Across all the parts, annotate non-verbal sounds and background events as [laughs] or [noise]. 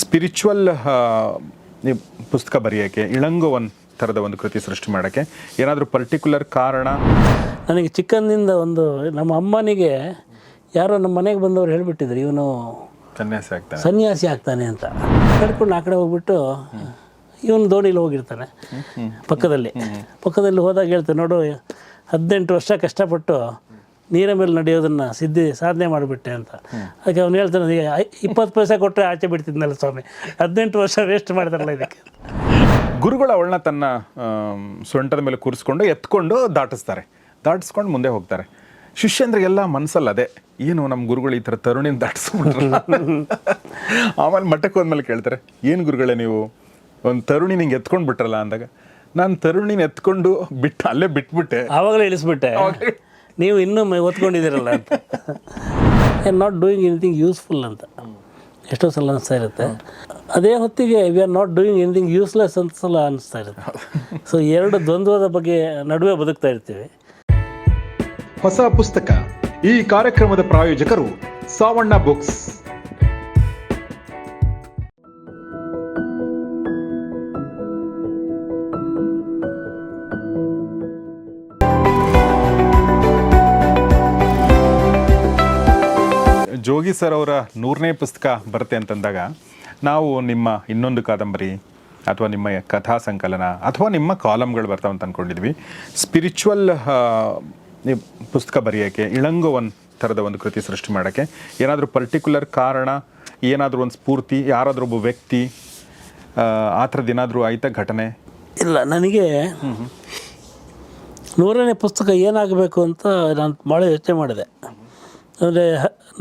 Spiritual ಪುಸ್ತಕ ಬರೆಯೋಕ್ಕೆ ಇಳಂಗೋ ಒಂದು ಥರದ ಒಂದು ಕೃತಿ ಸೃಷ್ಟಿ ಮಾಡೋಕ್ಕೆ ಏನಾದರೂ ಪರ್ಟಿಕ್ಯುಲರ್ ಕಾರಣ? ನನಗೆ ಚಿಕ್ಕಂದಿಂದ ಒಂದು ನಮ್ಮ ಅಮ್ಮನಿಗೆ ಯಾರೋ ನಮ್ಮ ಮನೆಗೆ ಬಂದವರು ಹೇಳಿಬಿಟ್ಟಿದ್ರು ಇವನು ಸನ್ಯಾಸಿ ಆಗ್ತಾನೆ. ಸನ್ಯಾಸಿ ಆಗ್ತಾನೆ ಅಂತ. ಕರ್ಕೊಂಡು ಆ ಕಡೆ ಹೋಗ್ಬಿಟ್ಟು ಇವನು ದೋಣಿಲಿ ಹೋಗಿರ್ತಾನೆ ಪಕ್ಕದಲ್ಲಿ. ಪಕ್ಕದಲ್ಲಿ ಹೋದಾಗ ಹೇಳ್ತಾನೆ ನೋಡು ಹದಿನೆಂಟು ವರ್ಷ ಕಷ್ಟಪಟ್ಟು ನೀರ ಮೇಲೆ ನಡೆಯೋದನ್ನು ಸಿದ್ಧಿ ಸಾಧನೆ ಮಾಡಿಬಿಟ್ಟೆ ಅಂತ. ಅದಕ್ಕೆ ಅವ್ನು ಹೇಳ್ತಾನೆ "ಈಗ ಐ- ಇಪ್ಪತ್ತು ಪೈಸೆ ಕೊಟ್ಟರೆ ಆಚೆ ಬಿಡ್ತಿದ್ನಲ್ಲ ಸ್ವಾಮಿ ಹದಿನೆಂಟು ವರ್ಷ ವೇಸ್ಟ್ ಮಾಡ್ತಾರಲ್ಲ ಇದಕ್ಕೆ. ಗುರುಗಳು ಅವಳನ್ನ ತನ್ನ ಸೊಂಟದ ಮೇಲೆ ಕೂರಿಸ್ಕೊಂಡು ಎತ್ಕೊಂಡು ದಾಟಿಸ್ತಾರೆ. ದಾಟಿಸ್ಕೊಂಡು ಮುಂದೆ ಹೋಗ್ತಾರೆ. ಶಿಷ್ಯಂದ್ರಿಗೆಲ್ಲ ಮನಸ್ಸಲ್ಲ ಅದೇ ಏನು ನಮ್ಮ ಗುರುಗಳು ಈ ಥರ ತರುಣಿನ ದಾಟಿಸ್ಬಿಟ್ರು ಆಮೇಲೆ ಮಠಕ್ಕೆ ಹೋದ್ಮೇಲೆ ಕೇಳ್ತಾರೆ ಏನು ಗುರುಗಳೇ ನೀವು? ಒಂದು ತರುಣಿ ನಿಂಗೆ ಎತ್ಕೊಂಡು ಬಿಟ್ರಲ್ಲ ಅಂದಾಗ ನಾನು ತರುಣಿನ ಎತ್ಕೊಂಡು ಬಿಟ್ಟು ಅಲ್ಲೇ ಬಿಟ್ಬಿಟ್ಟೆ. ಆವಾಗಲೇ ಇಳಿಸ್ಬಿಟ್ಟೆ. ನೀವು ಇನ್ನೂ ಮ- ಒತ್ಕೊಂಡಿದ್ದೀರಲ್ಲ ಅಂತ. Are not doing anything useful ಅಂತ. ಎಷ್ಟೋ ಸಲ ಅನಿಸ್ತಾ ಇರುತ್ತೆ. ಅದೇ ಹೊತ್ತಿಗೆ we are not doing anything useless ಅಂತ ಸಲ ಅನಿಸ್ತಾ ಇರುತ್ತೆ. [laughs] ಸೊ ಎರಡು ದ್ವಂದ್ವದ ಬಗ್ಗೆ ನಡುವೆ ಬದುಕ್ತಾ ಇರ್ತೀವಿ. ಹೊಸ ಪುಸ್ತಕ ಈ ಕಾರ್ಯಕ್ರಮದ ಪ್ರಾಯೋಜಕರು ಸಾವಣ್ಣ ಬುಕ್ಸ್. ಜೋಗಿ ಸರ್ ಅವರ ನೂರನೇ ಪುಸ್ತಕ ಬರುತ್ತೆ ಅಂತಂದಾಗ ನಾವು ನಿಮ್ಮ ಇನ್ನೊಂದು ಕಾದಂಬರಿ ಅಥವಾ ನಿಮ್ಮ ಕಥಾ ಸಂಕಲನ ಅಥವಾ ನಿಮ್ಮ ಕಾಲಮ್ಗಳು ಬರ್ತಾವಂತ ಅಂದ್ಕೊಂಡಿದ್ವಿ ಸ್ಪಿರಿಚುವಲ್ ಪುಸ್ತಕ ಬರೆಯೋಕ್ಕೆ ಇಳಂಗೋ ಒಂದು ಥರದ ಒಂದು ಕೃತಿ ಸೃಷ್ಟಿ ಮಾಡೋಕ್ಕೆ ಏನಾದರೂ ಪರ್ಟಿಕ್ಯುಲರ್ ಕಾರಣ ಏನಾದರೂ ಒಂದು ಸ್ಫೂರ್ತಿ ಯಾರಾದರೂ ಒಬ್ಬ ವ್ಯಕ್ತಿ ಆ, ಆ ಥರದ್ದು ಏನಾದರೂ ಆಯ್ತಾ ಘಟನೆ? ಇಲ್ಲ ನನಗೆ ನೂರನೇ ಪುಸ್ತಕ ಏನಾಗಬೇಕು ಅಂತ ನಾನು ಭಾಳ ಯೋಚನೆ ಮಾಡಿದೆ. ಅಂದರೆ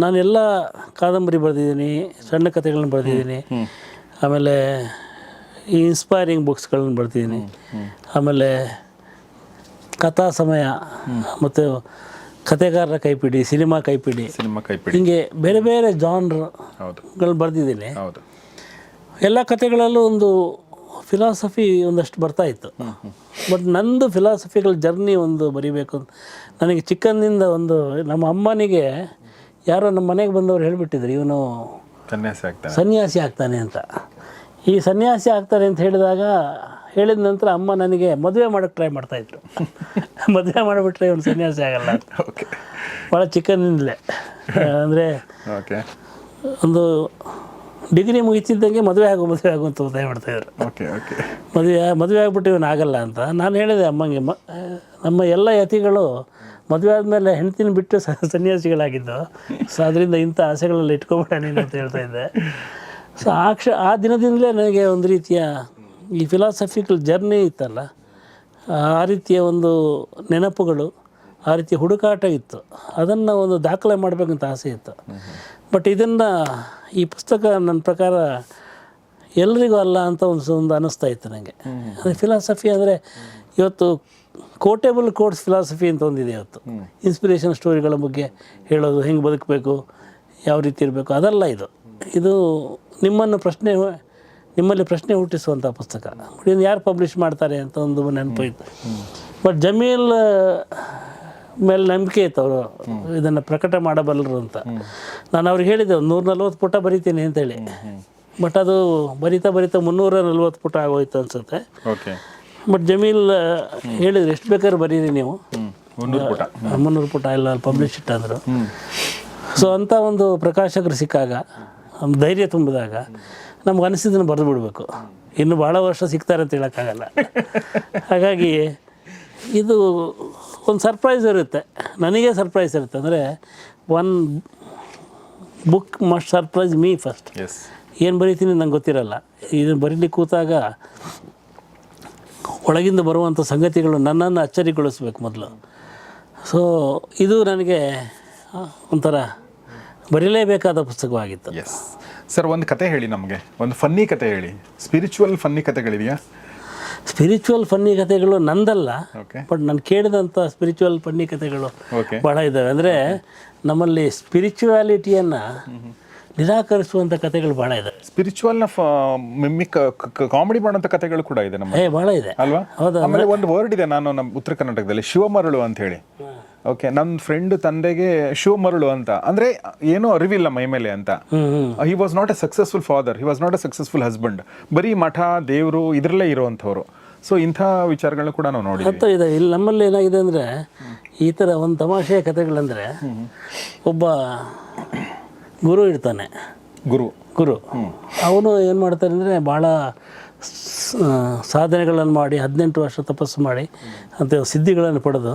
ನಾನೆಲ್ಲ ಕಾದಂಬರಿ ಬರೆದಿದ್ದೀನಿ ಸಣ್ಣ ಕಥೆಗಳನ್ನ ಬರೆದಿದ್ದೀನಿ ಆಮೇಲೆ ಈ ಇನ್ಸ್ಪೈರಿಂಗ್ ಬುಕ್ಸ್ಗಳನ್ನ ಬರೆದಿದ್ದೀನಿ. ಆಮೇಲೆ ಕಥಾ ಸಮಯ ಮತ್ತು ಕಥೆಗಾರರ ಕೈಪಿಡಿ ಸಿನಿಮಾ ಕೈಪಿಡಿ. ಸಿನಿಮಾ ಕೈಪಿಡಿ. ಹಿಂಗೆ ಬೇರೆ ಬೇರೆ ಜಾನ್ರ್ಗಳು ಬರೆದಿದ್ದೀನಿ. ಹೌದು. ಎಲ್ಲ ಕಥೆಗಳಲ್ಲೂ ಒಂದು ಫಿಲಾಸಫಿ ಒಂದಷ್ಟು ಬರ್ತಾ ಇತ್ತು. ಬಟ್ ನಂದು ಫಿಲಾಸಫಿಕಲ್ ಜರ್ನಿ ಒಂದು ಬರಿಬೇಕು ಅಂತ ನನಗೆ ಚಿಕ್ಕಂದಿಂದ ಒಂದು ನಮ್ಮ ಅಮ್ಮನಿಗೆ ಯಾರೋ ನಮ್ಮ ಮನೆಗೆ ಬಂದವರು ಹೇಳಿಬಿಟ್ಟಿದ್ರು ಇವನು ಸನ್ಯಾಸಿ ಆಗ್ತಾನೆ. ಸನ್ಯಾಸಿ ಆಗ್ತಾನೆ ಅಂತ. ಈ ಸನ್ಯಾಸಿ ಆಗ್ತಾನೆ ಅಂತ ಹೇಳಿದಾಗ ಹೇಳಿದ ನಂತರ ಅಮ್ಮ ನನಗೆ ಮದುವೆ ಮಾಡೋಕ್ಕೆ ಟ್ರೈ ಮಾಡ್ತಾಯಿದ್ರು [laughs] ಮದುವೆ ಮಾಡಿಬಿಟ್ರೆ ಇವನು ಸನ್ಯಾಸಿ ಆಗಲ್ಲ ಅಂತ. ಓಕೆ ಭಾಳ ಚಿಕ್ಕಂದಿಂದಲೇ ಅಂದರೆ ಓಕೆ ಒಂದು ಡಿಗ್ರಿ ಮುಗಿತಿದ್ದಂಗೆ ಮದುವೆ ಆಗು ಮದುವೆ ಆಗು ಅಂತ ಒತ್ತಾಯ ಮಾಡ್ತಾಯಿದ್ರು ಓಕೆ ಓಕೆ ಮದುವೆ ಮದುವೆ ಆಗ್ಬಿಟ್ಟು ಇವನು ಆಗಲ್ಲ ಅಂತ. ನಾನು ಹೇಳಿದೆ ಅಮ್ಮಂಗೆ ಮ ನಮ್ಮ ಎಲ್ಲ ಯತಿಗಳು ಮದುವೆ ಆದಮೇಲೆ ಹೆಂಡ್ತಿನ ಬಿಟ್ಟು ಸನ್ಯಾಸಿಗಳಾಗಿದ್ದು. ಸೊ ಅದರಿಂದ ಇಂಥ ಆಸೆಗಳೆಲ್ಲ ಇಟ್ಕೊಬೇಡ ನೀನು ಅಂತ ಹೇಳ್ತಾ ಇದ್ದೆ. ಸೊ ಆ ಕ್ಷ ಆ ದಿನದಿಂದಲೇ ನನಗೆ ಒಂದು ರೀತಿಯ ಈ ಫಿಲಾಸಫಿಕಲ್ ಜರ್ನಿ ಇತ್ತಲ್ಲ. ಆ ರೀತಿಯ ಒಂದು ನೆನಪುಗಳು ಆ ರೀತಿಯ ಹುಡುಕಾಟ ಇತ್ತು. ಅದನ್ನು ಒಂದು ದಾಖಲೆ ಮಾಡಬೇಕಂತ ಆಸೆ ಇತ್ತು. ಬಟ್ ಇದನ್ನು ಈ ಪುಸ್ತಕ ನನ್ನ ಪ್ರಕಾರ ಎಲ್ರಿಗೂ ಅಲ್ಲ ಅಂತ ಒಂದು ಒಂದು ಅನ್ನಿಸ್ತಾ ಇತ್ತು ನನಗೆ. ಅದೇ ಫಿಲಾಸಫಿ ಅಂದರೆ ಇವತ್ತು ಕೋಟೇಬಲ್ ಕೋರ್ಸ್ ಫಿಲಾಸಫಿ ಅಂತ ಒಂದಿದೆ ಇವತ್ತು. ಇನ್ಸ್ಪಿರೇಷನ್ ಸ್ಟೋರಿಗಳ ಬಗ್ಗೆ ಹೇಳೋದು ಹೆಂಗೆ ಬದುಕಬೇಕು ಯಾವ ರೀತಿ ಇರಬೇಕು ಅದಲ್ಲ ಇದು. ಇದು ನಿಮ್ಮನ್ನು ಪ್ರಶ್ನೆ ನಿಮ್ಮಲ್ಲಿ ಪ್ರಶ್ನೆ ಹುಟ್ಟಿಸುವಂಥ ಪುಸ್ತಕ. ಇದನ್ನು ಯಾರು ಪಬ್ಲಿಷ್ ಮಾಡ್ತಾರೆ ಅಂತ ಒಂದು ನೆನಪು ಇತ್ತು ಬಟ್ ಜಮೀಲ್ ಮೇಲೆ ನಂಬಿಕೆ ಇತ್ತು ಅವರು ಇದನ್ನು ಪ್ರಕಟ ಮಾಡಬಲ್ಲರು ಅಂತ. ನಾನು ಅವ್ರಿಗೆ ಹೇಳಿದ್ದೆ ಒಂದು ನೂರ ನಲ್ವತ್ತು ಪುಟ ಬರಿತೀನಿ ಅಂತೇಳಿ ಬಟ್ ಅದು ಬರಿತಾ ಬರಿತಾ ಮುನ್ನೂರ ನಲ್ವತ್ತು ಪುಟ ಆಗೋಯ್ತು ಅನ್ಸುತ್ತೆ. ಓಕೆ ಬಟ್ ಜಮೀಲ್ ಹೇಳಿದ್ರೆ ಎಷ್ಟು ಬೇಕಾದ್ರೂ ಬರೀರಿ ನೀವು. ಮುನ್ನೂರು ಪುಟ. ಮುನ್ನೂರು ಪುಟ ಇಲ್ಲ ಪಬ್ಲಿಷ್ ಇಟ್ಟಂದರು. ಸೊ ಅಂಥ ಒಂದು ಪ್ರಕಾಶಕರು ಸಿಕ್ಕಾಗ ಧೈರ್ಯ ತುಂಬಿದಾಗ ನಮ್ಗೆ ಅನಿಸಿದ್ದನ್ನು ಬರೆದು ಬಿಡಬೇಕು. ಇನ್ನು ಭಾಳ ವರ್ಷ ಸಿಗ್ತಾರೆ ಅಂತ ಹೇಳೋಕ್ಕಾಗಲ್ಲ. ಹಾಗಾಗಿ ಇದು ಒಂದು ಸರ್ಪ್ರೈಸ್ ಇರುತ್ತೆ. ನನಗೆ ಸರ್ಪ್ರೈಸ್ ಇರುತ್ತೆ. ಅಂದರೆ one book must surprise me first ಏನು ಬರೀತೀನಿ ನಂಗೆ ಗೊತ್ತಿರಲ್ಲ. ಇದನ್ನು ಬರೀಲಿಕ್ಕೆ ಕೂತಾಗ ಒಳಗಿಂದ ಬರುವಂಥ ಸಂಗತಿಗಳು ನನ್ನನ್ನು ಅಚ್ಚರಿಗೊಳಿಸ್ಬೇಕು ಮೊದಲು. ಸೊ ಇದು ನನಗೆ ಒಂಥರ ಬರೀಲೇಬೇಕಾದ ಪುಸ್ತಕವಾಗಿತ್ತು. ಎಸ್ ಸರ್ ಒಂದು ಕತೆ ಹೇಳಿ ನಮಗೆ. ಒಂದು ಫನ್ನಿ ಕತೆ ಹೇಳಿ. ಸ್ಪಿರಿಚುವಲ್ ಫನ್ನಿ ಕತೆಗಳಿದೆಯಾ? ಸ್ಪಿರಿಚುವಲ್ ಫನ್ನಿ ಕಥೆಗಳು ನಂದಲ್ಲ ಓಕೆ ಬಟ್ ನಾನು ಕೇಳಿದಂಥ ಸ್ಪಿರಿಚುವಲ್ ಫನ್ನಿ ಕಥೆಗಳು ಬಹಳ ಭಾಳ ಇದ್ದಾವೆ. ಅಂದರೆ ನಮ್ಮಲ್ಲಿ ಸ್ಪಿರಿಚುವಾಲಿಟಿಯನ್ನು ನಿರಾಕರಿಸುವಂಥ ಕಥೆಗಳು ಭಾಳ ಇದೆ. ಸ್ಪಿರಿಚುವಲ್ನ ಮಿಮಿಕ್ ಕಾಮಿಡಿ ಮಾಡೋಂಥ ಕಥೆಗಳು ಕೂಡ ಇದೆ ನಮ್ಮ ಏ ಭಾಳ ಇದೆ. ಅಲ್ವಾ? ಹೌದು ಆಮೇಲೆ ಒಂದು ವರ್ಡ್ ಇದೆ ನಾನು ನಮ್ಮ ಉತ್ತರ ಕರ್ನಾಟಕದಲ್ಲಿ ಶಿವಮರಳು ಅಂತ ಹೇಳಿ ಓಕೆ ನನ್ನ ಫ್ರೆಂಡ್ ತಂದೆಗೆ ಶಿವ ಮರಳು ಅಂತ. ಅಂದ್ರೆ ಏನೂ ಅರಿವಿಲ್ಲ ಮೈ ಮೇಲೆ ಅಂತ. He was not a successful father he was not a successful husband ಬರೀ ಮಠ ದೇವರು ಇದರಲ್ಲೇ ಇರುವಂಥವ್ರು. ಸೊ ಇಂಥ ವಿಚಾರಗಳನ್ನ ಕೂಡ ನಾವು ನೋಡಿ ಅಂತ ಇದೆ ಇಲ್ಲಿ ನಮ್ಮಲ್ಲಿ ಏನಾಗಿದೆ ಅಂದರೆ ಈ ಥರ ಒಂದು ತಮಾಷೆಯ ಕಥೆಗಳಂದರೆ ಒಬ್ಬ ಗುರು ಇರ್ತಾನೆ. ಗುರು. ಗುರು. ಅವನು ಏನು ಮಾಡ್ತಾನೆ ಅಂದರೆ ಭಾಳ ಸಾಧನೆಗಳನ್ನು ಮಾಡಿ ಹದಿನೆಂಟು ವರ್ಷ ತಪಸ್ಸು ಮಾಡಿ ಅಂತ ಸಿದ್ಧಿಗಳನ್ನು ಪಡೆದು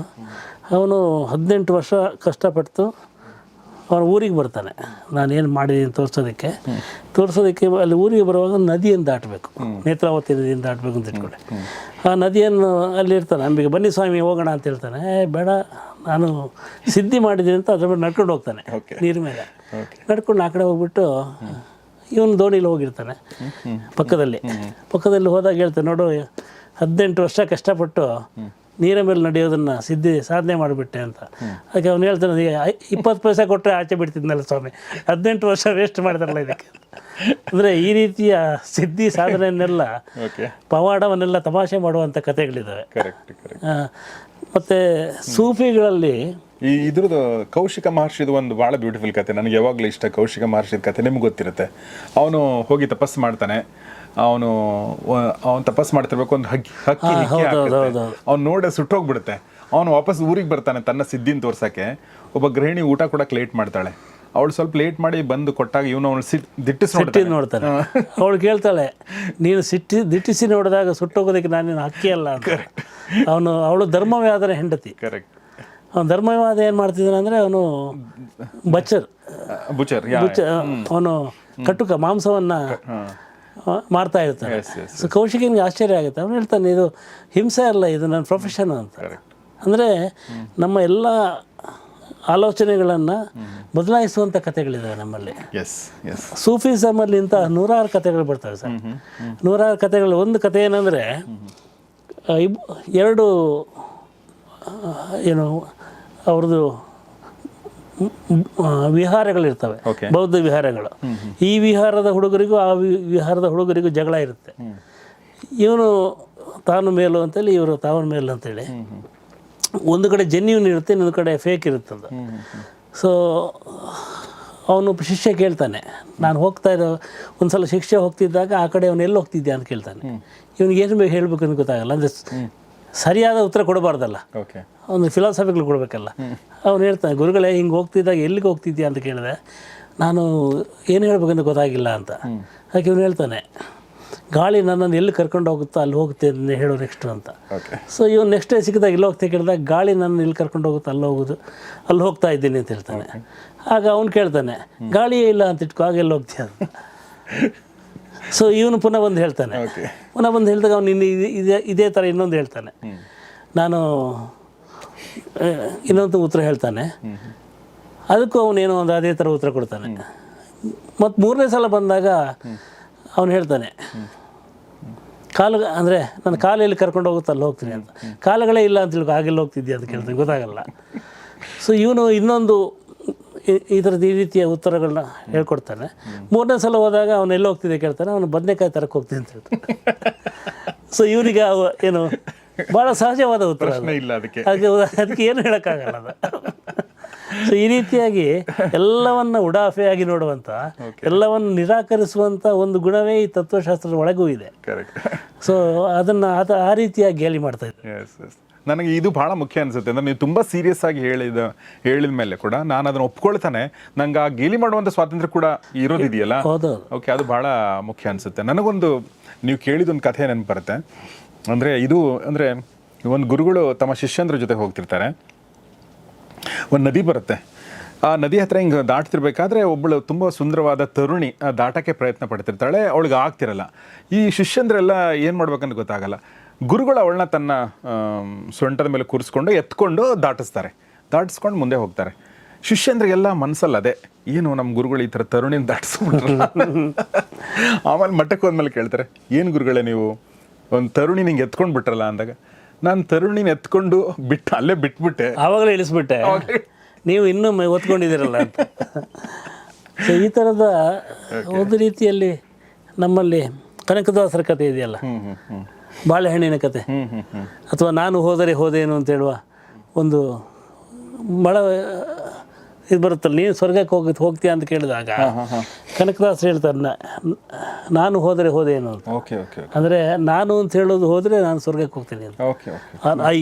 ಅವನು ಹದಿನೆಂಟು ವರ್ಷ ಕಷ್ಟಪಟ್ಟು ಅವನ ಊರಿಗೆ ಬರ್ತಾನೆ. ನಾನು ಏನು ಮಾಡಿದ್ದೀನಿ ತೋರಿಸೋದಕ್ಕೆ. ತೋರಿಸೋದಕ್ಕೆ ಅಲ್ಲಿ ಊರಿಗೆ ಬರುವಾಗ ನದಿಯನ್ನು ದಾಟಬೇಕು. ನೇತ್ರಾವತಿ ನದಿಯನ್ನು ದಾಟಬೇಕು ಅಂತ ಇಟ್ಕೊಳ್ಳಿ ಆ ನದಿಯನ್ನು ಅಲ್ಲಿ ಇರ್ತಾನೆ ಅಂಬಿಗೆ ಬನ್ನಿ ಸ್ವಾಮಿ ಹೋಗೋಣ ಅಂತ ಹೇಳ್ತಾನೆ. ಏ ಬೇಡ ನಾನು ಸಿದ್ಧಿ ಮಾಡಿದ್ದೀನಿ ಅಂತ ಅದ್ರ ಮೇಲೆ ನಡ್ಕೊಂಡು ಹೋಗ್ತಾನೆ ನೀರು ಮೇಲೆ. ನಡ್ಕೊಂಡು ಆ ಕಡೆ ಹೋಗ್ಬಿಟ್ಟು ಇವನು ದೋಣಿಲಿ ಹೋಗಿರ್ತಾನೆ ಪಕ್ಕದಲ್ಲಿ. ಪಕ್ಕದಲ್ಲಿ ಹೋದಾಗ ಹೇಳ್ತಾನೆ ನೋಡು ಹದಿನೆಂಟು ವರ್ಷ ಕಷ್ಟಪಟ್ಟು ನೀರ ಮೇಲೆ ನಡೆಯೋದನ್ನು ಸಿದ್ಧಿ ಸಾಧನೆ ಮಾಡಿಬಿಟ್ಟೆ ಅಂತ. ಅದಕ್ಕೆ ಅವ್ನು ಹೇಳ್ತಾನೆ "ಈಗ ಐ- ಇಪ್ಪತ್ತು ಪೈಸೆ ಕೊಟ್ಟರೆ ಆಚೆ ಬಿಡ್ತಿದ್ನಲ್ಲ ಸ್ವಾಮಿ ಹದಿನೆಂಟು ವರ್ಷ ವೇಸ್ಟ್ ಮಾಡಿದಾರಲ್ಲ ಇದಕ್ಕೆ. ಅಂದರೆ ಈ ರೀತಿಯ ಸಿದ್ಧಿ ಸಾಧನೆಯನ್ನೆಲ್ಲ ಪವಾಡವನ್ನೆಲ್ಲ ತಮಾಷೆ ಮಾಡುವಂಥ ಕಥೆಗಳಿದ್ದಾವೆ ಮತ್ತೆ ಸೂಫಿಗಳಲ್ಲಿ ಈ ಇದ್ರದ್ದು ಕೌಶಿಕ ಮಹರ್ಷಿದು ಒಂದು ಭಾಳ ಬ್ಯೂಟಿಫುಲ್ ಕತೆ. ನನಗೆ ಯಾವಾಗಲೂ ಇಷ್ಟ ಕೌಶಿಕ ಮಹರ್ಷಿದ ಕತೆ. ನಿಮ್ಗೆ ಗೊತ್ತಿರುತ್ತೆ. ಅವನು ಹೋಗಿ ತಪಸ್ಸು ಮಾಡ್ತಾನೆ. ಅವನು ಅವನು ತಪಸ್ಸು ಮಾಡ್ತಿರ್ಬೇಕು ಒಂದು ಹಕ್ಕಿ ಹಕ್ಕಿ ಅವ್ನು ನೋಡ ಸುಟ್ಟೋಗ್ಬಿಡುತ್ತೆ. ಅವನು ವಾಪಸ್ ಊರಿಗೆ ಬರ್ತಾನೆ ತನ್ನ ಸಿದ್ಧಿನ ತೋರ್ಸಕ್ಕೆ. ಒಬ್ಬ ಗೃಹಿಣಿ ಊಟ ಕೊಡಕ್ಕೆ ಲೇಟ್ ಮಾಡ್ತಾಳೆ. ಅವಳು ಸ್ವಲ್ಪ ಲೇಟ್ ಮಾಡಿ ಬಂದು ಕೊಟ್ಟಾಗ ಇವನು ಅವಳು ಸಿಟ್ ದಿಟ್ಟಿಸ್ ಸಿಟ್ಟಿ ನೋಡ್ತಾನೆ. ಅವಳು ಕೇಳ್ತಾಳೆ ನೀನು ಸಿಟ್ಟಿ ದಿಟ್ಟಿಸಿ ನೋಡಿದಾಗ ಸುಟ್ಟೋಗೋದಕ್ಕೆ ನಾನೇನು ಹಕ್ಕಿ ಅಲ್ಲ ಅಂತ. ಅವನು ಅವಳು ಆದರೆ ಹೆಂಡತಿ. ಕರೆಕ್ಟ್ ಅವನು ಧರ್ಮವಾದ ಏನು ಮಾಡ್ತಿದ್ದಾನೆ ಅಂದರೆ ಅವನು ಬಚ್ಚರ್. ಬುಚರ್ ಯಾ ಅವನು ಕಟುಕ ಮಾಂಸವನ್ನು ಮಾರ್ತಾ ಇರ್ತಾನೆ. ಸೊ ಕೌಶಿಕನಿಗೆ ಆಶ್ಚರ್ಯ ಆಗುತ್ತೆ. ಅವನು ಹೇಳ್ತಾನೆ ಇದು ಹಿಂಸೆ ಅಲ್ಲ ಇದು ನನ್ನ ಪ್ರೊಫೆಷನ್ ಅಂತ. ಅಂದರೆ ನಮ್ಮ ಎಲ್ಲ ಆಲೋಚನೆಗಳನ್ನು ಬದಲಾಯಿಸುವಂಥ ಕಥೆಗಳಿದ್ದಾವೆ ನಮ್ಮಲ್ಲಿ. ಸೂಫಿಸಮ್ ಅಲ್ಲಿ ಸೂಫಿಸಮಲ್ಲಿ ಇಂಥ ನೂರಾರು ಕಥೆಗಳು ಬರ್ತವೆ ಸರ್. ನೂರಾರು ಕಥೆಗಳು. ಒಂದು ಕಥೆ ಏನಂದರೆ ಇಬ್ ಎರಡು ಏನು ಅವ್ರದ್ದು ವಿಹಾರಗಳಿರ್ತವೆ. ಬೌದ್ಧ ವಿಹಾರಗಳು. ಈ ವಿಹಾರದ ಹುಡುಗರಿಗೂ ಆ ವಿಹಾರದ ಹುಡುಗರಿಗೂ ಜಗಳ ಇರುತ್ತೆ. ಇವನು ತಾನು ಮೇಲು ಅಂತೇಳಿ ಇವರು ತಾವನ ಮೇಲು ಅಂತೇಳಿ. ಒಂದು ಕಡೆ ಜೆನ್ಯೂನ್ ಇರುತ್ತೆ ಇನ್ನೊಂದು ಕಡೆ ಫೇಕ್ ಇರುತ್ತೆ ಅಂತ ಸೊ ಅವನು ಶಿಷ್ಯ ಕೇಳ್ತಾನೆ. ನಾನು ಹೋಗ್ತಾ ಇರೋ ಒಂದು ಸಲ ಶಿಕ್ಷೆ ಹೋಗ್ತಿದ್ದಾಗ ಆ ಕಡೆ ಅವನು ಎಲ್ಲಿ ಹೋಗ್ತಿದ್ದೆ ಅಂತ ಕೇಳ್ತಾನೆ. ಇವನಿಗೆ ಏನು ಬೇಕು ಹೇಳಬೇಕು ಅಂತ ಗೊತ್ತಾಗಲ್ಲ. ಅಂದರೆ ಸರಿಯಾದ ಉತ್ತರ ಕೊಡಬಾರ್ದಲ್ಲ. ಓಕೆ ಒಂದು ಫಿಲಾಸಫಿಗಳು ಕೊಡಬೇಕಲ್ಲ. ಅವನು ಹೇಳ್ತಾನೆ ಗುರುಗಳೇ ಹಿಂಗೆ ಹೋಗ್ತಿದ್ದಾಗ ಎಲ್ಲಿಗೆ ಹೋಗ್ತಿದ್ಯಾ ಅಂತ ಕೇಳಿದೆ ನಾನು ಏನು ಹೇಳ್ಬೇಕಂತ ಗೊತ್ತಾಗಿಲ್ಲ ಅಂತ. ಅದಕ್ಕೆ ಇವನು ಹೇಳ್ತಾನೆ ಗಾಳಿ ನನ್ನನ್ನು ಎಲ್ಲಿ ಕರ್ಕೊಂಡು ಹೋಗುತ್ತೋ ಅಲ್ಲಿ ಹೋಗ್ತೇನೆ ಹೇಳು ನೆಕ್ಸ್ಟ್ ಅಂತ. ಸೊ ಇವನು ನೆಕ್ಸ್ಟ್ ಡೇ ಸಿಕ್ಕಿದಾಗ ಇಲ್ಲಿ ಹೋಗ್ತಾ ಕೇಳಿದಾಗ ಗಾಳಿ ನನ್ನ ಇಲ್ಲಿ ಕರ್ಕೊಂಡು ಹೋಗುತ್ತೆ ಅಲ್ಲಿ ಹೋಗೋದು ಅಲ್ಲಿ ಹೋಗ್ತಾ ಇದ್ದೀನಿ ಅಂತ ಹೇಳ್ತಾನೆ. ಆಗ ಅವ್ನು ಕೇಳ್ತಾನೆ ಗಾಳಿಯೇ ಇಲ್ಲ ಅಂತ ಇಟ್ಕೋ ಆಗ ಎಲ್ಲಿ ಹೋಗ್ತೀಯ ಅಂತ. ಸೊ ಇವನು ಪುನಃ ಬಂದು ಹೇಳ್ತಾನೆ. ಪುನಃ ಬಂದು ಹೇಳಿದಾಗ ಅವನು ಇನ್ನು ಇದೇ ಇದೇ ಥರ ಇನ್ನೊಂದು ಹೇಳ್ತಾನೆ. ನಾನು ಇನ್ನೊಂದು ಉತ್ತರ ಹೇಳ್ತಾನೆ. ಅದಕ್ಕೂ ಅವನೇನೋ ಒಂದು ಅದೇ ಥರ ಉತ್ತರ ಕೊಡ್ತಾನೆ. ಮತ್ತು ಮೂರನೇ ಸಲ ಬಂದಾಗ ಅವನು ಹೇಳ್ತಾನೆ ಕಾಲು ಅಂದರೆ ನನ್ನ ಕಾಲು ಎಲ್ಲಿ ಕರ್ಕೊಂಡು ಹೋಗುತ್ತೆ ಅಲ್ಲಿ ಹೋಗ್ತೀನಿ ಅಂತ. ಕಾಲುಗಳೇ ಇಲ್ಲ ಅಂತ ತಿಳ್ಕೊ ಹಾಗೆಲ್ಲ ಹೋಗ್ತಿದ್ದೆ ಅಂತ ಕೇಳ್ತೀನಿ ಗೊತ್ತಾಗಲ್ಲ. ಸೊ ಇವನು ಇನ್ನೊಂದು ಈ- ಈ ಥರದ ಈ ರೀತಿಯ ಉತ್ತರಗಳನ್ನ ಹೇಳ್ಕೊಡ್ತಾನೆ. ಮೂರನೇ ಸಲ ಹೋದಾಗ ಅವನು ಎಲ್ಲಿ ಹೋಗ್ತಿದ್ದೆ ಕೇಳ್ತಾನೆ ಅವನು ಬದನೆಕಾಯಿ ತರಕ್ಕೆ ಹೋಗ್ತೀನಿ ಅಂತ ಹೇಳ್ತಾನೆ. ಸೊ ಇವನಿಗೆ ಅವ ಏನು ಭಾಳ ಸಹಜವಾದ ಉತ್ತರ ಇಲ್ಲ ಅದಕ್ಕೆ. ಅದಕ್ಕೆ ಅದಕ್ಕೆ ಏನು ಹೇಳೋಕ್ಕಾಗಲ್ಲ ಅದು. ಸೊ ಈ ರೀತಿಯಾಗಿ ಎಲ್ಲವನ್ನ ಉಡಾಫೆಯಾಗಿ ನೋಡುವಂತ ಎಲ್ಲವನ್ನು ನಿರಾಕರಿಸುವಂತ ಒಂದು ಗುಣವೇ ಈ ತತ್ವಶಾಸ್ತ್ರದ ಒಳಗೂ ಇದೆ. ಕರೆಕ್ಟ್ ಸೊ ಅದನ್ನ ಅದ ಆ ರೀತಿಯಾಗಿ ಗೇಲಿ ಮಾಡ್ತಾ ಇದ್ದೆ ನನಗೆ ಇದು ಭಾಳ ಮುಖ್ಯ ಅನಿಸುತ್ತೆ. ಅಂದರೆ ನೀವು ತುಂಬ ಸೀರಿಯಸ್ ಆಗಿ ಹೇಳಿದ ಹೇಳಿದ ಮೇಲೆ ಕೂಡ ನಾನು ಅದನ್ನು ಒಪ್ಕೊಳ್ತಾನೆ. ನಂಗೆ ಆ ಗೇಲಿ ಮಾಡುವಂಥ ಸ್ವಾತಂತ್ರ್ಯ ಕೂಡ ಇರೋದಿದೆಯಲ್ಲ? ಓಕೆ ಅದು ಭಾಳ ಮುಖ್ಯ ಅನಿಸುತ್ತೆ. ನನಗೊಂದು ನೀವು ಕೇಳಿದೊಂದು ಕಥೆ ನೆನಪು ಬರುತ್ತೆ. ಅಂದರೆ ಇದು ಅಂದರೆ ಒಂದು ಗುರುಗಳು ತಮ್ಮ ಶಿಷ್ಯಂದ್ರ ಜೊತೆ ಹೋಗ್ತಿರ್ತಾರೆ. ಒಂದು ನದಿ ಬರುತ್ತೆ. ಆ ನದಿ ಹತ್ರ ಹಿಂಗೆ ದಾಟ್ತಿರ್ಬೇಕಾದ್ರೆ ಒಬ್ಬಳು ತುಂಬ ಸುಂದರವಾದ ತರುಣಿ ದಾಟಕ್ಕೆ ಪ್ರಯತ್ನ ಪಡ್ತಿರ್ತಾಳೆ, ಅವಳಿಗೆ ಆಗ್ತಿರಲ್ಲ. ಈ ಶಿಷ್ಯಂದ್ರೆಲ್ಲ ಏನು ಮಾಡ್ಬೇಕಂತ ಗೊತ್ತಾಗಲ್ಲ. ಗುರುಗಳು ಅವಳನ್ನ ತನ್ನ ಸೊಂಟದ ಮೇಲೆ ಕೂರಿಸ್ಕೊಂಡು ಎತ್ಕೊಂಡು ದಾಟಿಸ್ತಾರೆ. ದಾಟಿಸ್ಕೊಂಡು ಮುಂದೆ ಹೋಗ್ತಾರೆ. ಶಿಷ್ಯಂದ್ರಿಗೆಲ್ಲ ಮನಸ್ಸಲ್ಲ ಅದೇ ಏನು ನಮ್ಮ ಗುರುಗಳು ಈ ಥರ ತರುಣಿನ ದಾಟಿಸ್ಕೊಂಡ್ರಲ್ಲ ಆಮೇಲೆ ಮಠಕ್ಕೆ ಹೋದ್ಮೇಲೆ ಕೇಳ್ತಾರೆ, ಏನು ಗುರುಗಳೇ ನೀವು? ಒಂದು ತರುಣಿ ನಿಂಗೆ ಎತ್ಕೊಂಡು ಬಿಟ್ರಲ್ಲ? ಅಂದಾಗ ನಾನು ತರುಣಿನ ಎತ್ಕೊಂಡು ಬಿಟ್ಟು ಅಲ್ಲೇ ಬಿಟ್ಬಿಟ್ಟೆ. ಆವಾಗಲೇ ಇಳಿಸ್ಬಿಟ್ಟೆ. ನೀವು ಇನ್ನೂ ಒತ್ಕೊಂಡಿದ್ದೀರಲ್ಲ ಅಂತ. [laughs] ಸೊ ಈ ಥರದ ಒಂದು ರೀತಿಯಲ್ಲಿ ನಮ್ಮಲ್ಲಿ ಕನಕದಾಸರ ಕಥೆ ಇದೆಯಲ್ಲ? ಬಾಳೆಹಣ್ಣಿನ ಕತೆ. ಅಥವಾ ನಾನು ಹೋದರೆ ಹೋದೇನು ಅಂತ ಹೇಳುವ ಒಂದು ಭಾಳ ಇದು ಬರುತ್ತಲ್ಲ ನೀನು ಸ್ವರ್ಗಕ್ಕೆ ಹೋಗಿ ಹೋಗ್ತೀಯ ಅಂತ ಕೇಳಿದಾಗ ಕನಕದಾಸ್ ಹೇಳ್ತಾರೆ "ನ- ನಾನು ಹೋದರೆ ಹೋದೇನು ಅಂತ ಅಂದರೆ ನಾನು ಅಂತ ಹೇಳೋದು ಹೋದರೆ ನಾನು ಸ್ವರ್ಗಕ್ಕೆ ಹೋಗ್ತೀನಿ ಅಂತ. ಐ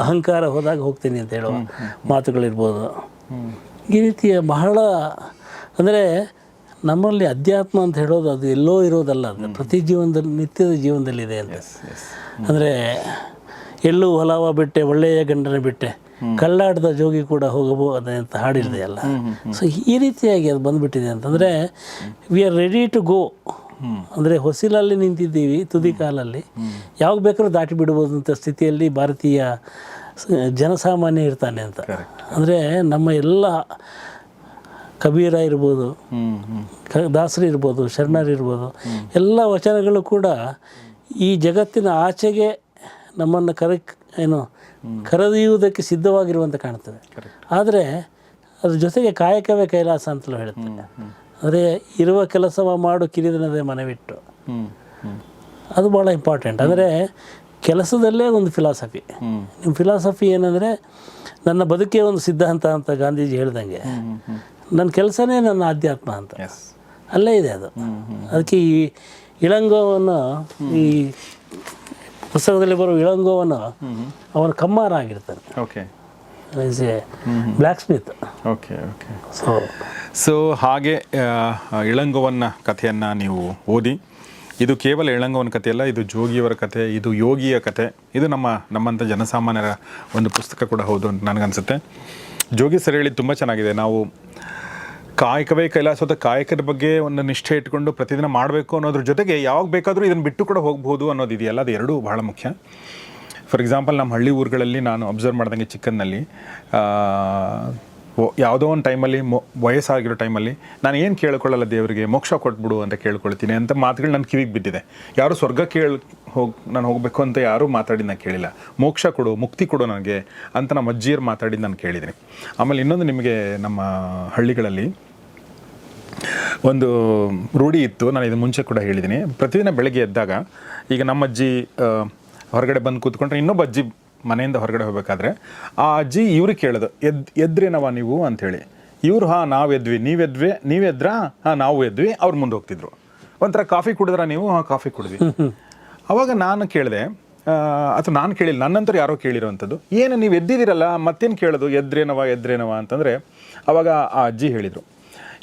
ಅಹಂಕಾರ ಹೋದಾಗ ಹೋಗ್ತೀನಿ ಅಂತ ಹೇಳುವ ಮಾತುಗಳಿರ್ಬೋದು. ಈ ರೀತಿಯ ಬಹಳ ಅಂದರೆ ನಮ್ಮಲ್ಲಿ ಅಧ್ಯಾತ್ಮ ಅಂತ ಹೇಳೋದು ಅದು ಎಲ್ಲೋ ಇರೋದಲ್ಲ ಅದು ಪ್ರತಿ ಜೀವನದಲ್ಲಿ ನಿತ್ಯದ ಜೀವನದಲ್ಲಿದೆ ಅಂತ. ಅಂದರೆ ಎಳ್ಳು ಹೊಲವ ಬಿಟ್ಟೆ ಒಳ್ಳೆಯ ಗಂಡನ ಬಿಟ್ಟೆ ಕಳ್ಳಾಟದ ಜೋಗಿ ಕೂಡ ಹೋಗಬಹುದು ಅಂತ ಹಾಡಿದೆ ಅಲ್ಲ. ಸೊ ಈ ರೀತಿಯಾಗಿ ಅದು ಬಂದ್ಬಿಟ್ಟಿದೆ ಅಂತಂದರೆ we are ready to go ಅಂದರೆ ಹೊಸಿಲಲ್ಲಿ ನಿಂತಿದ್ದೀವಿ ತುದಿ ಕಾಲಲ್ಲಿ. ಯಾವಾಗ ಬೇಕಾದ್ರೂ ದಾಟಿ ಬಿಡ್ಬೋದು ಅಂತ ಸ್ಥಿತಿಯಲ್ಲಿ ಭಾರತೀಯ ಜನಸಾಮಾನ್ಯ ಇರ್ತಾನೆ ಅಂತ. ಅಂದರೆ ನಮ್ಮ ಎಲ್ಲ ಕಬೀರ ಇರ್ಬೋದು ದಾಸರು ಇರ್ಬೋದು ಶರಣರು ಇರ್ಬೋದು ಎಲ್ಲ ವಚನಗಳು ಕೂಡ ಈ ಜಗತ್ತಿನ ಆಚೆಗೆ ನಮ್ಮನ್ನು ಕರೆ ಏನು ಕರೆದೊಯ್ಯುವುದಕ್ಕೆ ಸಿದ್ಧವಾಗಿರುವಂತೆ ಕಾಣ್ತದೆ ಆದರೆ ಅದ್ರ ಜೊತೆಗೆ ಕಾಯಕವೇ ಕೈಲಾಸ ಅಂತಲೂ ಹೇಳುತ್ತೆ ಅಂದರೆ ಇರುವ ಕೆಲಸವ ಮಾಡು ಕಿರಿದನದೇ ಮನವಿಟ್ಟು. ಅದು ಭಾಳ ಇಂಪಾರ್ಟೆಂಟ್ ಅಂದರೆ ಕೆಲಸದಲ್ಲೇ ಒಂದು ಫಿಲಾಸಫಿ ನಿಮ್ಮ ಫಿಲಾಸಫಿ ಏನಂದರೆ ನನ್ನ ಬದುಕೇ ಒಂದು ಸಿದ್ಧಾಂತ ಅಂತ ಗಾಂಧೀಜಿ ಹೇಳ್ದಂಗೆ. ನನ್ನ ಕೆಲಸನೇ ನನ್ನ ಆಧ್ಯಾತ್ಮ ಅಂತ. ಅಲ್ಲೇ ಇದೆ ಅದು. ಅದಕ್ಕೆ ಈ ಇಳಂಗವನ್ನು ಈ ಪುಸ್ತಕದಲ್ಲಿ ಬರುವ ಇಳಂಗೋವನ್ನು ಅವನ ಕಮ್ಮಾರ ಆಗಿರ್ತಾನೆ. Okay is a blacksmith Smith okay okay so so ಹಾಗೆ ಇಳಂಗೋವನ್ನ ಇಳಂಗವನ್ನ ಕಥೆಯನ್ನು ನೀವು ಓದಿ ಇದು ಕೇವಲ ಇಳಂಗವನ ಕಥೆಯಲ್ಲ ಇದು ಜೋಗಿಯವರ ಕಥೆ ಇದು ಯೋಗಿಯ ಕಥೆ ಇದು ನಮ್ಮ ನಮ್ಮಂಥ ಜನಸಾಮಾನ್ಯರ ಒಂದು ಪುಸ್ತಕ ಕೂಡ ಹೌದು ಅಂತ ನನಗನ್ಸುತ್ತೆ. ಜೋಗಿ ಸರ್ ಹೇಳಿ ತುಂಬ ಚೆನ್ನಾಗಿದೆ. ನಾವು ಕಾಯಕವೇ ಕೈಲಾಸದ ಕಾಯಕದ ಬಗ್ಗೆ ಒಂದು ನಿಷ್ಠೆ ಇಟ್ಕೊಂಡು ಪ್ರತಿದಿನ ಮಾಡಬೇಕು ಅನ್ನೋದ್ರ ಜೊತೆಗೆ ಯಾವಾಗ ಬೇಕಾದರೂ ಇದನ್ನು ಬಿಟ್ಟು ಕೂಡ ಹೋಗ್ಬೋದು ಅನ್ನೋದು ಇದೆಯಲ್ಲ? ಅದು ಎರಡೂ ಬಹಳ ಮುಖ್ಯ. ಫಾರ್ ಎಕ್ಸಾಂಪಲ್ ನಮ್ಮ ಹಳ್ಳಿ ಊರುಗಳಲ್ಲಿ ನಾನು ಅಬ್ಸರ್ವ್ ಮಾಡ್ದಂಗೆ ಚಿಕ್ಕನ್ನಲ್ಲಿ ಯಾವುದೋ ಒಂದು ಟೈಮಲ್ಲಿ ಮೊ, ವಯಸ್ಸಾಗಿರೋ ಟೈಮಲ್ಲಿ ನಾನು ಏನು ಕೇಳ್ಕೊಳ್ಳಲ್ಲ ದೇವರಿಗೆ, ಮೋಕ್ಷ ಕೊಟ್ಬಿಡು ಅಂತ ಕೇಳ್ಕೊಳ್ತೀನಿ ಅಂತ ಮಾತುಗಳು ನನ್ನ ಕಿವಿಗೆ ಬಿದ್ದಿದೆ. ಯಾರು ಸ್ವರ್ಗ ಕೇಳಿ, ಹೋಗಿ, ನಾನು ಹೋಗಬೇಕು ಅಂತ ಯಾರೂ ಮಾತಾಡಿದ್ದು ನಾನು ಕೇಳಿಲ್ಲ. ಮೋಕ್ಷ ಕೊಡು, ಮುಕ್ತಿ ಕೊಡು ನನಗೆ ಅಂತ ನಮ್ಮ ಅಜ್ಜಿಯರು ಮಾತಾಡಿದ್ದು ನಾನು ಕೇಳಿದ್ದೀನಿ. ಆಮೇಲೆ ಇನ್ನೊಂದು ನಿಮಗೆ ನಮ್ಮ ಹಳ್ಳಿಗಳಲ್ಲಿ ಒಂದು ರೂಢಿ ಇತ್ತು ನಾನು ಇದು ಮುಂಚೆ ಕೂಡ ಹೇಳಿದ್ದೀನಿ ಪ್ರತಿದಿನ ಬೆಳಗ್ಗೆ ಎದ್ದಾಗ ಈಗ ನಮ್ಮ ಅಜ್ಜಿ ಹೊರಗಡೆ ಬಂದು ಕೂತ್ಕೊಂಡ್ರೆ ಇನ್ನೊಬ್ಬ ಅಜ್ಜಿ ಮನೆಯಿಂದ ಹೊರಗಡೆ ಹೋಗಬೇಕಾದ್ರೆ ಆ ಅಜ್ಜಿ ಇವ್ರಿಗೆ ಕೇಳೋದು ಎದ್ ಎದ್ರೇನವ ನೀವು ಅಂಥೇಳಿ. ಇವರು ಹಾಂ ನಾವು ಎದ್ವಿ. ನೀವು ಎದ್ವಿ ನೀವು ಎದ್ರಾ? ಹಾಂ ನಾವು ಎದ್ವಿ. ಅವ್ರು ಮುಂದೆ ಹೋಗ್ತಿದ್ರು. ಒಂಥರ ಕಾಫಿ ಕುಡಿದ್ರ ನೀವು? ಹಾಂ ಕಾಫಿ ಕುಡಿದ್ವಿ. [laughs] ಅವಾಗ ನಾನು ಕೇಳಿದೆ ಅಥವಾ ನಾನು ಕೇಳಿಲ್ಲ ನನ್ನಂತರ ಯಾರೋ ಕೇಳಿರೋವಂಥದ್ದು ಏನು ನೀವು ಎದ್ದಿದ್ದೀರಲ್ಲ? ಮತ್ತೇನು ಕೇಳೋದು? ಎದ್ರೇನವ ಎದ್ರೇನವ ಅಂತಂದರೆ ಅವಾಗ ಆ ಅಜ್ಜಿ ಹೇಳಿದರು.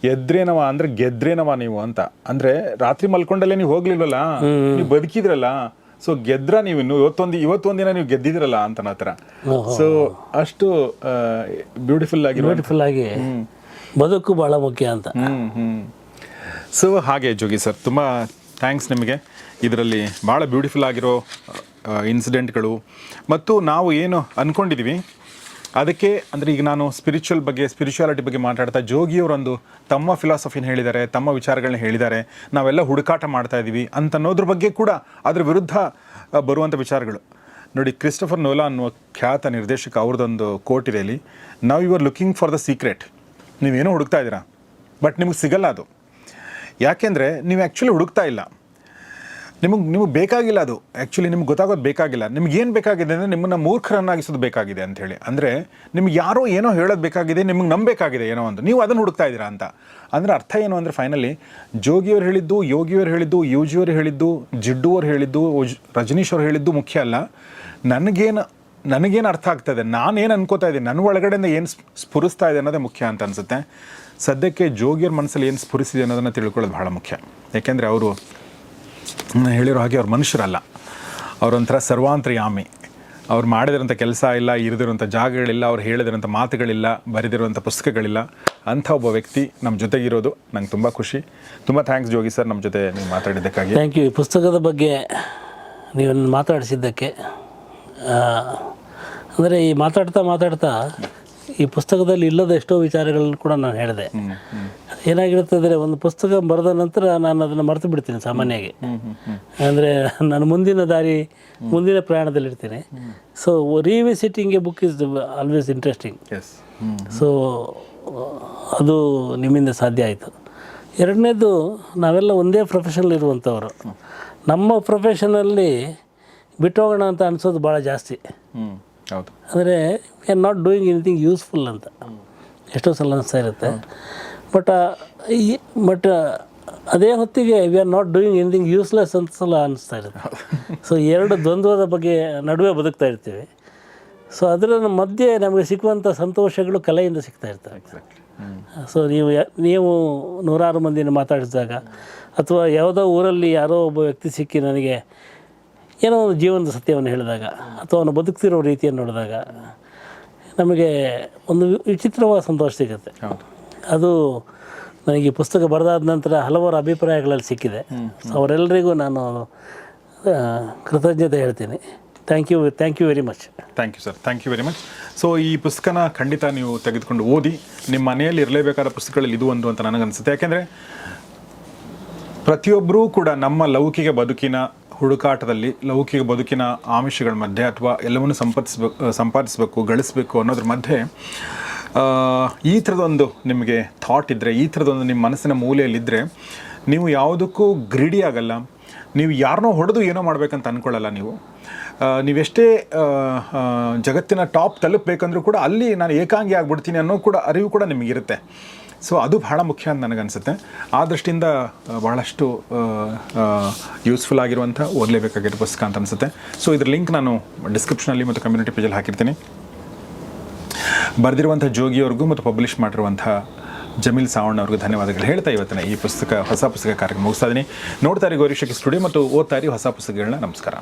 ಎದ್ರೇನವ ಅಂದ್ರೆ ಗೆದ್ರೇನವ ನೀವು ಅಂತ. ಅಂದ್ರೆ ರಾತ್ರಿ ಮಲ್ಕೊಂಡಲ್ಲೇ ನೀವು ಹೋಗ್ಲಿಲ್ವಲ್ಲ? ನೀವು ಬದುಕಿದ್ರಲ್ಲ? ಸೊ ಗೆದ್ರ ನೀವು ಇನ್ನು ಇವತ್ತೊಂದು ಇವತ್ತೊಂದಿನ ನೀವು ಗೆದ್ದಿದ್ರಲ್ಲ ಅಂತ ಹತ್ರ. ಸೊ ಅಷ್ಟು ಬ್ಯೂಟಿಫುಲ್ ಆಗಿರೋ ಬ್ಯೂಟಿಫುಲ್ ಆಗಿ. ಬದುಕು ಬಹಳ ಮುಖ್ಯ ಅಂತ. ಹ್ಮ್ ಹ್ಮ್. ಸೊ ಹಾಗೆ ಜೋಗಿ ಸರ್ ತುಂಬಾ ಥ್ಯಾಂಕ್ಸ್ ನಿಮಗೆ. ಇದರಲ್ಲಿ ಭಾಳ ಬ್ಯೂಟಿಫುಲ್ ಆಗಿರೋ ಇನ್ಸಿಡೆಂಟ್ಗಳು ಮತ್ತು ನಾವು ಏನು ಅಂದ್ಕೊಂಡಿದ್ದೀವಿ ಅದಕ್ಕೆ ಅಂದರೆ ಈಗ ನಾನು ಸ್ಪಿರಿಚುವಲ್ ಬಗ್ಗೆ ಸ್ಪಿರಿಚುವಾಲಿಟಿ ಬಗ್ಗೆ ಮಾತಾಡ್ತಾ ಜೋಗಿಯವರೊಂದು ತಮ್ಮ ಫಿಲಾಸಫಿನ ಹೇಳಿದ್ದಾರೆ, ತಮ್ಮ ವಿಚಾರಗಳನ್ನ ಹೇಳಿದ್ದಾರೆ. ನಾವೆಲ್ಲ ಹುಡುಕಾಟ ಮಾಡ್ತಾ ಇದ್ದೀವಿ ಅಂತ ಅನ್ನೋದ್ರ ಬಗ್ಗೆ ಕೂಡ ಅದ್ರ ವಿರುದ್ಧ ಬರುವಂಥ ವಿಚಾರಗಳು. ನೋಡಿ ಕ್ರಿಸ್ಟಫರ್ ನೋಲಾ ಅನ್ನುವ ಖ್ಯಾತ ನಿರ್ದೇಶಕ ಅವ್ರದ್ದೊಂದು ಕೋಟ್ ಇದೆ ಇಲ್ಲಿ ನಾವು you are looking for the secret ನೀವೇನೋ ಹುಡುಕ್ತಾ ಇದ್ದೀರಾ? ಬಟ್ ನಿಮಗೆ ಸಿಗಲ್ಲ ಅದು. ಯಾಕೆಂದರೆ, ನೀವು ಆ್ಯಕ್ಚುಲಿ ಹುಡುಕ್ತಾ ಇಲ್ಲ. ನಿಮಗೆ ನಿಮಗೆ ಬೇಕಾಗಿಲ್ಲ ಅದು. ಆ್ಯಕ್ಚುಲಿ ನಿಮ್ಗೆ ಗೊತ್ತಾಗೋದು ಬೇಕಾಗಿಲ್ಲ. ನಿಮ್ಗೆ ಏನು ಬೇಕಾಗಿದೆ ಅಂದರೆ ನಿಮ್ಮನ್ನು ಮೂರ್ಖರನ್ನಾಗಿಸೋದು ಬೇಕಾಗಿದೆ ಅಂಥೇಳಿ ಅಂದರೆ ನಿಮ್ಗೆ ಯಾರೋ ಏನೋ ಹೇಳೋದು ಬೇಕಾಗಿದೆ, ನಿಮಗೆ ನಂಬಬೇಕಾಗಿದೆ ಏನೋ ಒಂದು. ನೀವು ಅದನ್ನು ಹುಡುಕ್ತಾ ಇದ್ದೀರಾ ಅಂತ. ಅಂದರೆ ಅರ್ಥ ಏನು ಅಂದರೆ ಫೈನಲಿ ಜೋಗಿಯವ್ರು ಹೇಳಿದ್ದು, ಯೋಗಿಯವ್ರು ಹೇಳಿದ್ದು, ಯೂಜಿಯವ್ರು ಹೇಳಿದ್ದು ಜಿಡ್ಡು ಅವ್ರು ಹೇಳಿದ್ದು ರಜನೀಶ್ ಅವ್ರು ಹೇಳಿದ್ದು ಮುಖ್ಯ ಅಲ್ಲ. ನನಗೇನು ನನಗೇನು ಅರ್ಥ ಆಗ್ತದೆ ನಾನೇನು ಅನ್ಕೋತಾ ಇದ್ದೀನಿ? ನನ್ನ ಒಳಗಡೆಯಿಂದ ಏನು ಸ್ಫುರಿಸ್ತಾ ಇದೆ ಅನ್ನೋದೇ ಮುಖ್ಯ ಅಂತ ಅನಿಸುತ್ತೆ. ಸದ್ಯಕ್ಕೆ ಜೋಗಿಯವ್ರ ಮನಸ್ಸಲ್ಲಿ ಏನು ಸ್ಫುರಿಸಿದೆ ಅನ್ನೋದನ್ನು ತಿಳ್ಕೊಳ್ಳೋದು ಬಹಳ ಮುಖ್ಯ. ಯಾಕೆಂದರೆ ಅವರು ಹೇಳಿರೋ ಹಾಗೆ ಅವ್ರು ಮನುಷ್ಯರಲ್ಲ. ಅವರೊಂಥರ ಸರ್ವಾಂತರ್ಯಾಮಿ. ಅವ್ರು ಮಾಡಿದಿರೋಂಥ ಕೆಲಸ ಇಲ್ಲ ಇರಿದಿರೋಂಥ ಜಾಗಗಳಿಲ್ಲ, ಅವ್ರು ಹೇಳಿದಿರೋಂಥ ಮಾತುಗಳಿಲ್ಲ, ಬರೆದಿರುವಂಥ ಪುಸ್ತಕಗಳಿಲ್ಲ, ಅಂಥ ಒಬ್ಬ ವ್ಯಕ್ತಿ ನಮ್ಮ ಜೊತೆಗಿರೋದು. ನಂಗೆ ತುಂಬ ಖುಷಿ. ತುಂಬ ಥ್ಯಾಂಕ್ಸ್ ಜೋಗಿ ಸರ್ ನಮ್ಮ ಜೊತೆ ನೀವು ಮಾತಾಡಿದ್ದಕ್ಕಾಗಿ. Thank you. ಈ ಪುಸ್ತಕದ ಬಗ್ಗೆ ನೀವು ಮಾತಾಡಿಸಿದ್ದಕ್ಕೆ ಅಂದರೆ ಈ ಮಾತಾಡ್ತಾ ಮಾತಾಡ್ತಾ ಈ ಪುಸ್ತಕದಲ್ಲಿ ಇಲ್ಲದ ಎಷ್ಟೋ ವಿಚಾರಗಳನ್ನು ಕೂಡ ನಾನು ಹೇಳಿದೆ. ಏನಾಗಿರುತ್ತೆ ಅಂದರೆ ಒಂದು ಪುಸ್ತಕ ಬರೆದ ನಂತರ ನಾನು ಅದನ್ನು ಮರೆತು ಬಿಡ್ತೀನಿ ಸಾಮಾನ್ಯವಾಗಿ. ಅಂದರೆ ನಾನು ಮುಂದಿನ ದಾರಿ ಮುಂದಿನ ಪ್ರಯಾಣದಲ್ಲಿರ್ತೀನಿ so revisiting a book is always interesting so ಅದು ನಿಮ್ಮಿಂದ ಸಾಧ್ಯ ಆಯಿತು. ಎರಡನೇದು ನಾವೆಲ್ಲ ಒಂದೇ ಪ್ರೊಫೆಷನಲ್ಲಿ ಇರುವಂಥವ್ರು. ನಮ್ಮ ಪ್ರೊಫೆಷನಲ್ಲಿ ಬಿಟ್ಟೋಗೋಣ ಅಂತ ಅನಿಸೋದು ಭಾಳ ಜಾಸ್ತಿ. ಅಂದರೆ we are not doing anything useful ಅಂತ. ಎಷ್ಟೋ ಸಲ ಅನಿಸ್ತಾ ಇರುತ್ತೆ. ಬಟ್ ಈ ಬಟ್ ಅದೇ ಹೊತ್ತಿಗೆ we are not doing anything useless ಅಂತ ಸಲ ಅನಿಸ್ತಾ ಇರುತ್ತೆ. ಸೊ ಎರಡು ದ್ವಂದ್ವದ ಬಗ್ಗೆ ನಡುವೆ ಬದುಕ್ತಾ ಇರ್ತೀವಿ. ಸೊ ಅದರ ಮಧ್ಯೆ ನಮಗೆ ಸಿಕ್ಕುವಂಥ ಸಂತೋಷಗಳು ಕಲೆಯಿಂದ ಸಿಗ್ತಾ ಇರ್ತವೆ. ಸೊ ನೀವು ನೀವು ನೂರಾರು ಮಂದಿನ ಮಾತಾಡಿಸಿದಾಗ ಅಥವಾ ಯಾವುದೋ ಊರಲ್ಲಿ ಯಾರೋ ಒಬ್ಬ ವ್ಯಕ್ತಿ ಸಿಕ್ಕಿ ನನಗೆ ಏನೋ ಒಂದು ಜೀವನದ ಸತ್ಯವನ್ನು ಹೇಳಿದಾಗ ಅಥವಾ ಅವನು ಬದುಕ್ತಿರೋ ರೀತಿಯನ್ನು ನೋಡಿದಾಗ ನಮಗೆ ಒಂದು ವಿಚಿತ್ರವಾದ ಸಂತೋಷ ಸಿಗುತ್ತೆ. ಅದು ನನಗೆ ಈ ಪುಸ್ತಕ ಬರೆದಾದ ನಂತರ ಹಲವಾರು ಅಭಿಪ್ರಾಯಗಳಲ್ಲಿ ಸಿಕ್ಕಿದೆ. ಅವರೆಲ್ಲರಿಗೂ ನಾನು ಕೃತಜ್ಞತೆ ಹೇಳ್ತೀನಿ. Thank you thank you very much thank you sir thank you very much so ಈ ಪುಸ್ತಕನ ಖಂಡಿತ ನೀವು ತೆಗೆದುಕೊಂಡು ಓದಿ ನಿಮ್ಮ ಮನೆಯಲ್ಲಿ ಇರಲೇಬೇಕಾದ ಪುಸ್ತಕಗಳಲ್ಲಿ ಇದು ಒಂದು ಅಂತ ನನಗನ್ಸುತ್ತೆ. ಯಾಕೆಂದರೆ ಪ್ರತಿಯೊಬ್ಬರೂ ಕೂಡ ನಮ್ಮ ಲೌಕಿಕ ಬದುಕಿನ ಹುಡುಕಾಟದಲ್ಲಿ ಲೌಕಿಕ ಬದುಕಿನ ಆಮಿಷಗಳ ಮಧ್ಯೆ ಅಥವಾ ಎಲ್ಲವನ್ನೂ ಸಂಪಾದಿಸ್ಬೇಕು ಸಂಪಾದಿಸಬೇಕು, ಗಳಿಸಬೇಕು ಅನ್ನೋದ್ರ ಮಧ್ಯೆ ಈ ಥರದೊಂದು ನಿಮಗೆ ಥಾಟ್ ಇದ್ದರೆ ಈ ಥರದೊಂದು ನಿಮ್ಮ ಮನಸ್ಸಿನ ಮೂಲೆಯಲ್ಲಿದ್ದರೆ ನೀವು ಯಾವುದಕ್ಕೂ ಗ್ರೀಡಿ ಆಗಲ್ಲ. ನೀವು ಯಾರನ್ನೋ ಹೊಡೆದು ಏನೋ ಮಾಡಬೇಕಂತ ಅಂದ್ಕೊಳ್ಳಲ್ಲ ನೀವು. ನೀವೆಷ್ಟೇ ಜಗತ್ತಿನ ಟಾಪ್ ತಲುಪಬೇಕಂದ್ರೂ ಕೂಡ ಅಲ್ಲಿ ನಾನು ಏಕಾಂಗಿ ಆಗಿಬಿಡ್ತೀನಿ ಅನ್ನೋ ಕೂಡ ಅರಿವು ಕೂಡ ನಿಮಗಿರುತ್ತೆ. ಸೊ ಅದು ಬಹಳ ಮುಖ್ಯ ಅಂತ ನನಗನ್ಸುತ್ತೆ. ಆ ದೃಷ್ಟಿಯಿಂದ ಬಹಳಷ್ಟು ಯೂಸ್ಫುಲ್ ಆಗಿರುವಂಥ ಓದಲೇಬೇಕಾಗಿರೋ ಪುಸ್ತಕ ಅಂತ ಅನಿಸುತ್ತೆ. ಸೊ ಇದ್ರ ಲಿಂಕ್ ನಾನು ಡಿಸ್ಕ್ರಿಪ್ಷನಲ್ಲಿ ಮತ್ತು ಕಮ್ಯುನಿಟಿ ಪೇಜಲ್ಲಿ ಹಾಕಿರ್ತೀನಿ. ಬರೆದಿರುವಂಥ ಜೋಗಿಯವ್ರಿಗೂ ಮತ್ತು ಪಬ್ಲಿಷ್ ಮಾಡಿರುವಂಥ ಜಮೀಲ್ ಸಾವಣ್ಣ ಅವ್ರಿಗೂ ಧನ್ಯವಾದಗಳು. ಹೇಳ್ತಾ ಇವತ್ತಿನ ಈ ಪುಸ್ತಕ, ಹೊಸ ಪುಸ್ತಕ ಕಾರ್ಯಕ್ರಮ ಮುಗಿಸ್ತಾ ಇದ್ದೀನಿ ನೋಡ್ತಾ ಇರಿ ಗೌರೀಶಕ್ಕೆ ಸ್ಟುಡಿಯೋ ಮತ್ತು ಓದ್ತಾ ಇರಿ ಹೊಸ ಪುಸ್ತಕಗಳನ್ನ. ನಮಸ್ಕಾರ.